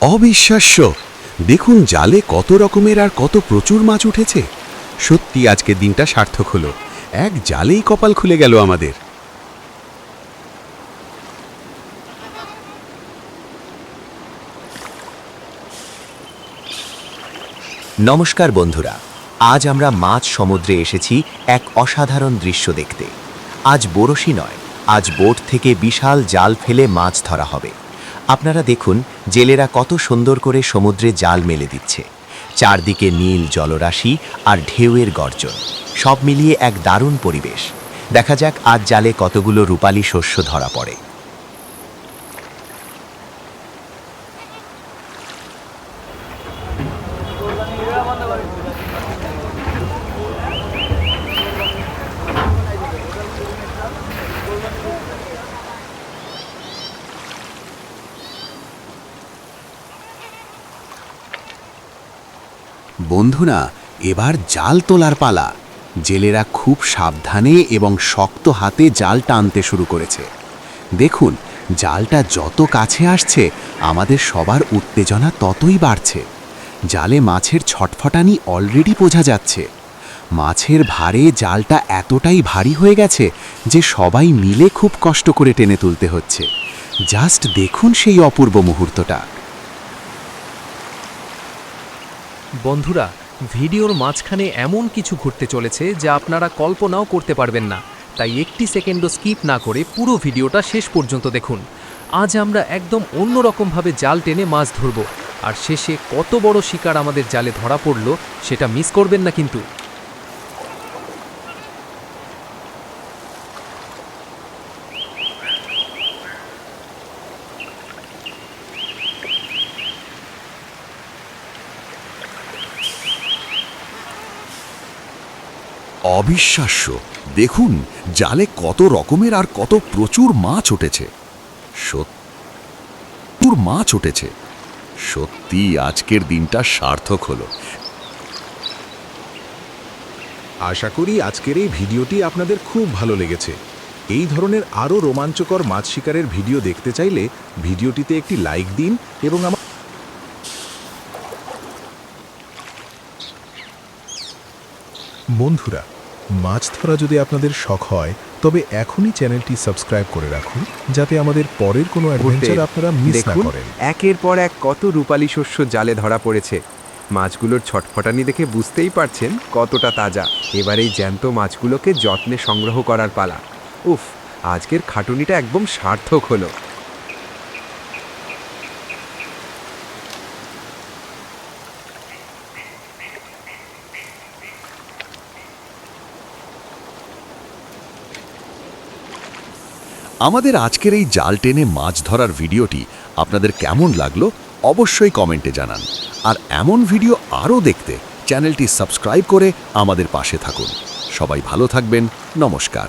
অবিশ্বাস্য। দেখুন জালে কত রকমের আর কত প্রচুর মাছ উঠেছে। সত্যি আজকের দিনটা সার্থক হলো। এক জালেই কপাল খুলে গেল আমাদের। নমস্কার বন্ধুরা, আজ আমরা মাছ সমুদ্রে এসেছি এক অসাধারণ দৃশ্য দেখতে। আজ বড়শি নয়, আজ বোট থেকে বিশাল জাল ফেলে মাছ ধরা হবে। আপনারা দেখুন জেলেরা কত সুন্দর করে সমুদ্রে জাল মেলে দিচ্ছে। চারদিকে নীল জলরাশি আর ঢেউয়ের গর্জন। সব মিলিয়ে এক দারুণ পরিবেশ। দেখা যাক আজ জালে কতগুলো রূপালী শস্য ধরা পড়ে। বন্ধুরা, এবার জাল তোলার পালা। জেলেরা খুব সাবধানে এবং শক্ত হাতে জাল টানতে শুরু করেছে। দেখুন, জালটা যত কাছে আসছে, আমাদের সবার উত্তেজনা ততই বাড়ছে। জালে মাছের ছটফটানি অলরেডি বোঝা যাচ্ছে। মাছের ভারে জালটা এতটাই ভারী হয়ে গেছে যে সবাই মিলে খুব কষ্ট করে টেনে তুলতে হচ্ছে। জাস্ট দেখুন সেই অপূর্ব মুহূর্তটা। বন্ধুরা, ভিডিওর মাঝখানে এমন কিছু ঘটতে চলেছে যা আপনারা কল্পনাও করতে পারবেন না। তাই একটি সেকেন্ডও স্কিপ না করে পুরো ভিডিওটা শেষ পর্যন্ত দেখুন। আজ আমরা একদম অন্যরকমভাবে জাল টেনে মাছ ধরব। আর শেষে কত বড় শিকার আমাদের জালে ধরা পড়ল সেটা মিস করবেন না কিন্তু। অবিশ্বাস্য। দেখুন, জালে কত রকমের আর কত প্রচুর মাছ উঠেছে। সত্যুর মাছ উঠেছে। সত্যি, আজকের দিনটা সার্থক হলো। আশা করি আজকের এই ভিডিওটি আপনাদের খুব ভালো লেগেছে। এই ধরনের আরও রোমাঞ্চকর মাছ শিকারের ভিডিও দেখতে চাইলে ভিডিওটিতে একটি লাইক দিন এবং আমার বন্ধুরা মাছ ধরা যদি আপনাদের শখ হয় তবে এখনই চ্যানেলটি সাবস্ক্রাইব করে রাখুন যাতে আমাদের পরের কোনো অ্যাডভেঞ্চার আপনারা মিস না করেন। একের পর এক কত রূপালী শস্য জালে ধরা পড়েছে। মাছগুলোর ছটফটানি দেখে বুঝতেই পারছেন কতটা তাজা। এবার এই জ্যান্ত মাছগুলোকে যত্নে সংগ্রহ করার পালা। উফ আজকের খাটুনিটা একদম সার্থক হলো। আমাদের আজকের এই জাল টেনে মাছ ধরার ভিডিওটি আপনাদের কেমন লাগল অবশ্যই কমেন্টে জানান। আর এমন ভিডিও আরও দেখতে চ্যানেলটি সাবস্ক্রাইব করে আমাদের পাশে থাকুন। সবাই ভালো থাকবেন। নমস্কার।